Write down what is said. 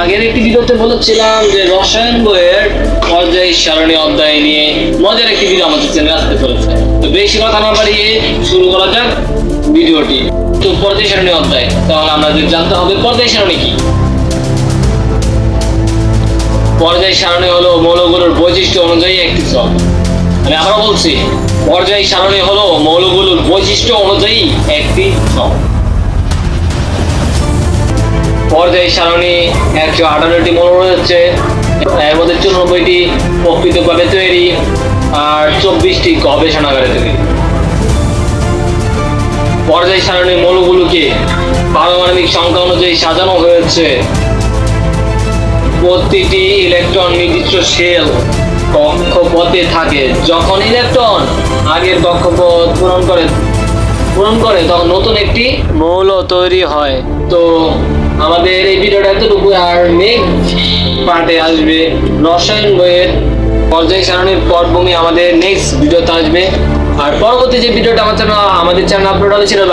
আগের একটি ভিডিওতে বলেছিলাম যে রসায়ন বইয়ের পর্যায় সারণী অধ্যায় নিয়ে মজার একটি ভিডিও আমাদের চ্যানেলে আসতে চলেছে। তো বেশি কথা না বাড়িয়ে শুরু করা যাক ভিডিওটি। তো পর্যায় সারণী অধ্যায়। তাহলে আমাদের জানতে হবে পর্যায় সারণী কি? পর্যায় সারণী হলো মৌলগুলোর বৈশিষ্ট্য অনুযায়ী একটি ছক আমি আবারও বলছি, পর্যায় সারণী হলো মৌলগুলোর বৈশিষ্ট্য অনুযায়ী একটি ছক পর্যায় সারণী একশো আঠারোটি মৌল রয়েছে এর মধ্যে চুরানব্বইটি প্রকৃতভাবে তৈরি আর চব্বিশটি গবেষণাগারে তৈরি। পর্যায় সারণী মৌলগুলোকে পারমাণবিক সংখ্যা অনুযায়ী সাজানো হয়েছে। প্রতিটি ইলেকট্রন নির্দিষ্ট সেল কক্ষপথে থাকে। যখন ইলেকট্রন আগের কক্ষপথ পূরণ করে পূরণ করে তখন নতুন একটি মৌল তৈরি হয়। তো আমাদের এই ভিডিওটা এতটুকু আর নেক্সট পার্টে আসবে রসায়ন বইয়ের পর্যায় সারণীর পটভূমি আমাদের নেক্সট ভিডিওতে আসবে। আর পরবর্তী যে ভিডিওটা আমার চ্যানেল আমাদের চ্যানেল আপলোড হবে সেটা